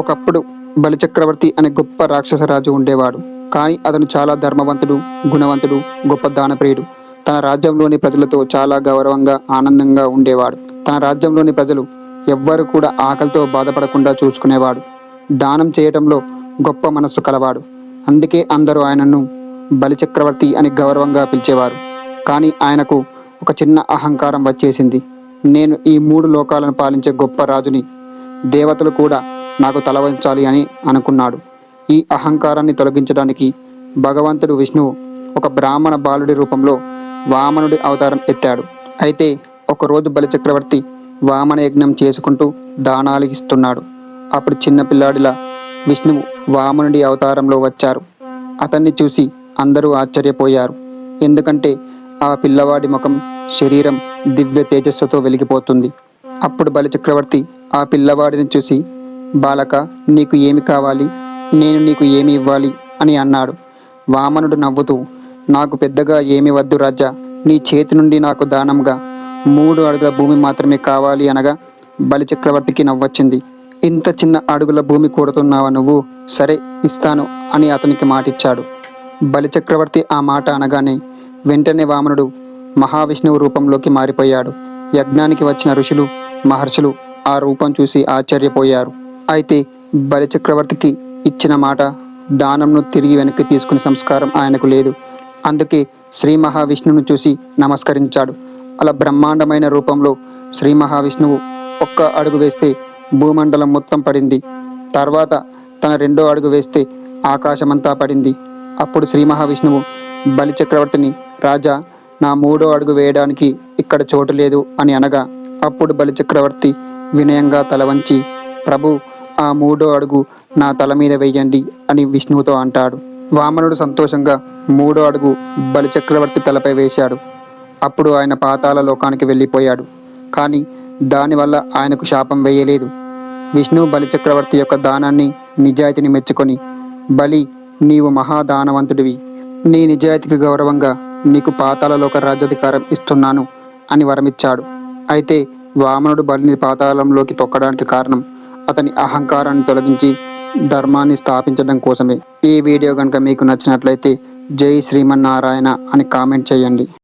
ఒకప్పుడు బలిచక్రవర్తి అనే గొప్ప రాక్షస రాజు ఉండేవాడు. కానీ అతను చాలా ధర్మవంతుడు గుణవంతుడు గొప్ప దానప్రియుడు. తన రాజ్యంలోని ప్రజలతో చాలా గౌరవంగా ఆనందంగా ఉండేవాడు. తన రాజ్యంలోని ప్రజలు ఎవ్వరు కూడా ఆకలితో బాధపడకుండా చూసుకునేవాడు. దానం చేయటంలో గొప్ప మనస్సు కలవాడు. అందుకే అందరూ ఆయనను బలిచక్రవర్తి అని గౌరవంగా పిలిచేవారు. కానీ ఆయనకు ఒక చిన్న అహంకారం వచ్చేసింది. నేను ఈ మూడు లోకాలను పాలించే గొప్ప రాజుని దేవతలు కూడా నాకు తల వంచాలి అని అనుకున్నాడు. ఈ అహంకారాన్ని తొలగించడానికి భగవంతుడు విష్ణువు ఒక బ్రాహ్మణ బాలుడి రూపంలో వామనుడి అవతారం ఎత్తాడు. అయితే ఒకరోజు బలిచక్రవర్తి వామన యజ్ఞం చేసుకుంటూ దానాలు ఇస్తున్నాడు. అప్పుడు చిన్న పిల్లాడిలా విష్ణువు వామనుడి అవతారంలో వచ్చారు. అతన్ని చూసి అందరూ ఆశ్చర్యపోయారు. ఎందుకంటే ఆ పిల్లవాడి ముఖం శరీరం దివ్య తేజస్సుతో వెలిగిపోతుంది. అప్పుడు బలిచక్రవర్తి ఆ పిల్లవాడిని చూసి బాలక నీకు ఏమి కావాలి? నేను నీకు ఏమి ఇవ్వాలి? అని అన్నాడు. వామనుడు నవ్వుతూ నాకు పెద్దగా ఏమి వద్దు రాజా నీ చేతి నుండి నాకు దానంగా. మూడు అడుగుల భూమి మాత్రమే కావాలి అనగా బలిచక్రవర్తికి నవ్వొచ్చింది. ఇంత చిన్న అడుగుల భూమి కూడుతున్నావా నువ్వు? సరే ఇస్తాను అని అతనికి మాటిచ్చాడు. బలిచక్రవర్తి ఆ మాట అనగానే వెంటనే వామనుడు మహావిష్ణువు రూపంలోకి మారిపోయాడు. యజ్ఞానికి వచ్చిన ఋషులు మహర్షులు ఆ రూపం చూసి ఆశ్చర్యపోయారు. అయితే బలిచక్రవర్తికి ఇచ్చిన మాట దానంను తిరిగి వెనక్కి తీసుకునే సంస్కారం ఆయనకు లేదు. అందుకే శ్రీ మహావిష్ణువును చూసి నమస్కరించాడు. అలా బ్రహ్మాండమైన రూపంలో శ్రీ మహావిష్ణువు ఒక్క అడుగు వేస్తే భూమండలం మొత్తం పడింది. తర్వాత తన రెండో అడుగు వేస్తే ఆకాశమంతా పడింది. అప్పుడు శ్రీ మహావిష్ణువు బలి చక్రవర్తిని రాజా నా మూడో అడుగు వేయడానికి ఇక్కడ చోటు లేదు అని అనగా అప్పుడు బలి చక్రవర్తి వినయంగా తల వంచి ప్రభు ఆ మూడో అడుగు నా తల మీద వేయండి అని విష్ణువుతో అంటాడు. వామనుడు సంతోషంగా మూడో అడుగు బలిచక్రవర్తి తలపై వేశాడు. అప్పుడు ఆయన పాతాల లోకానికి వెళ్ళిపోయాడు. కానీ దానివల్ల ఆయనకు శాపం వేయలేదు. విష్ణు బలిచక్రవర్తి యొక్క దానాన్ని నిజాయితీని మెచ్చుకొని బలి నీవు మహాదానవంతుడివి. నీ నిజాయితీకి గౌరవంగా నీకు పాతాళలోక రాజ్యాధికారం ఇస్తున్నాను అని వరమిచ్చాడు. అయితే వామనుడు బలిని పాతాళంలోకి తొక్కడానికి కారణం అతని అహంకారాన్ని తొలగించి ధర్మాన్ని స్థాపించడం కోసమే. ఈ వీడియో కనుక మీకు నచ్చినట్లయితే జై శ్రీమన్నారాయణ అని కామెంట్ చేయండి.